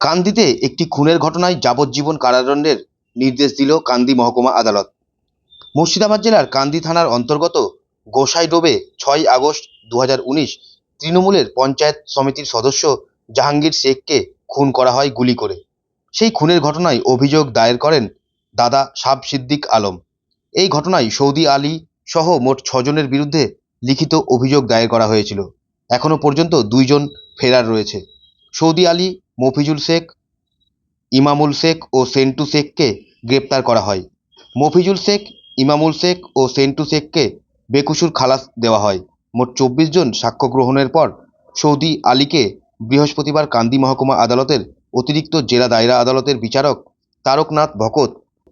কান্দিতে একটি খুনের ঘটনায় যাবজ্জীবন কারাদণ্ডের নির্দেশ দিল কান্দি মহকুমা আদালত। মুর্শিদাবাদ জেলার কান্দি থানার অন্তর্গত গোসাইডোবে ছয় আগস্ট দু তৃণমূলের পঞ্চায়েত সমিতির সদস্য জাহাঙ্গীর শেখকে খুন করা হয় গুলি করে। সেই খুনের ঘটনায় অভিযোগ দায়ের করেন দাদা সাব সিদ্দিক আলম। এই ঘটনায় সৌদি আলী সহ মোট ছজনের বিরুদ্ধে লিখিত অভিযোগ দায়ের করা হয়েছিল। এখনও পর্যন্ত দুইজন ফেরার রয়েছে। সৌদি আলী মফিজুল শেখ, ইমামুল শেখ ও সেন্টু শেখকে গ্রেপ্তার করা হয়। মফিজুল শেখ, ইমামুল শেখ ও সেন্টু শেখকে বেকসুর খালাস দেওয়া হয়। মোট চব্বিশ জন সাক্ষ্য গ্রহণের পর সৌদি আলীকে বৃহস্পতিবার কান্দি মহকুমা আদালতের অতিরিক্ত জেলা দায়রা আদালতের বিচারক তারকনাথ ভকত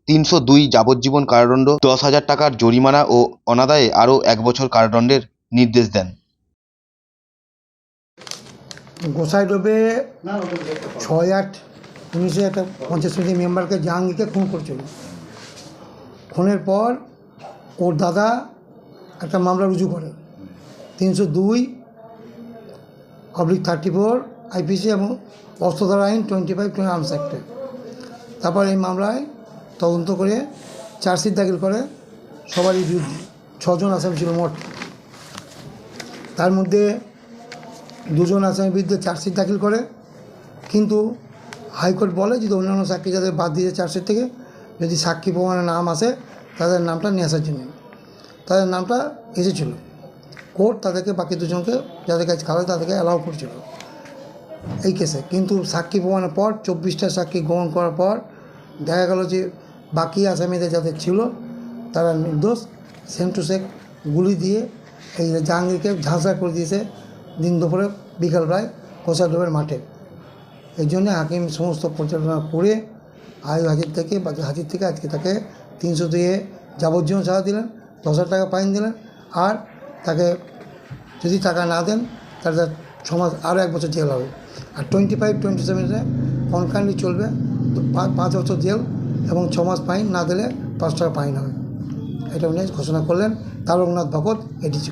তিনশো দুই যাবজ্জীবন কারাদণ্ড, দশ হাজার টাকার জরিমানা ও অনাদায়ে আরও এক বছর কারাদণ্ডের নির্দেশ দেন। গোসাইডোবে ছয় আট উনিশে একটা পঞ্চায়েত সমিতির মেম্বারকে জাহাঙ্গীরকে খুন করছিল। খুনের পর ওর দাদা একটা মামলা রুজু করে। তিনশো দুই পাবলিক থার্টি ফোর আইপিসি এবং অস্ত্রধারা আইন টোয়েন্টি ফাইভ টোয়েন্টি আর্মস অ্যাক্টে। তারপর এই মামলায় তদন্ত করে চার্জশিট দাখিল করে সবারই বিরুদ্ধে ছজন আসামি ছিল মোট। তার মধ্যে দুজন আসামির বিরুদ্ধে চার্জশিট দাখিল করে। কিন্তু হাইকোর্ট বলে যদি অন্যান্য সাক্ষী যাদের বাদ দিয়েছে চার্জশিট থেকে যদি সাক্ষী প্রমাণের নাম আসে, তাদের নামটা নিয়ে আসার জন্য। তাদের নামটা এসেছিল। কোর্ট তাদেরকে, বাকি দুজনকে যাদের কাছে খাবে তাদেরকে অ্যালাউ করছিল এই কেসে কিন্তু সাক্ষী প্রমাণের পর, চব্বিশটা সাক্ষী গ্রহণ করার পর দেখা গেল যে বাকি আসামিদের যাদের ছিল, তারা নির্দোষ। সেম টু সেক গুলি দিয়ে এই জাহাঙ্গীরকে ঝাঁসা করে দিয়েছে। দিন দুপুরে, বিকাল প্রায় কোষাডোবের মাঠে। এই জন্য হাকিম সমস্ত পরিচালনা করে আয়ু হাজির থেকে হাজির থেকে আজকে তাকে তিনশো দিয়ে যাবজ্জীবন সাজা দিলেন, দশ হাজার টাকা ফাইন দিলেন আর তাকে যদি টাকা না দেন, তাহলে তার ছ মাস, আরও এক বছর জেল হবে। আর টোয়েন্টি ফাইভ টোয়েন্টি সেভেনে কনকান্টলি চলবে পাঁচ বছর জেল এবং ছ মাস ফাইন না দিলে পাঁচ টাকা ফাইন হবে। এটা উনি ঘোষণা করলেন। তারকনাথ ভগত এডিসি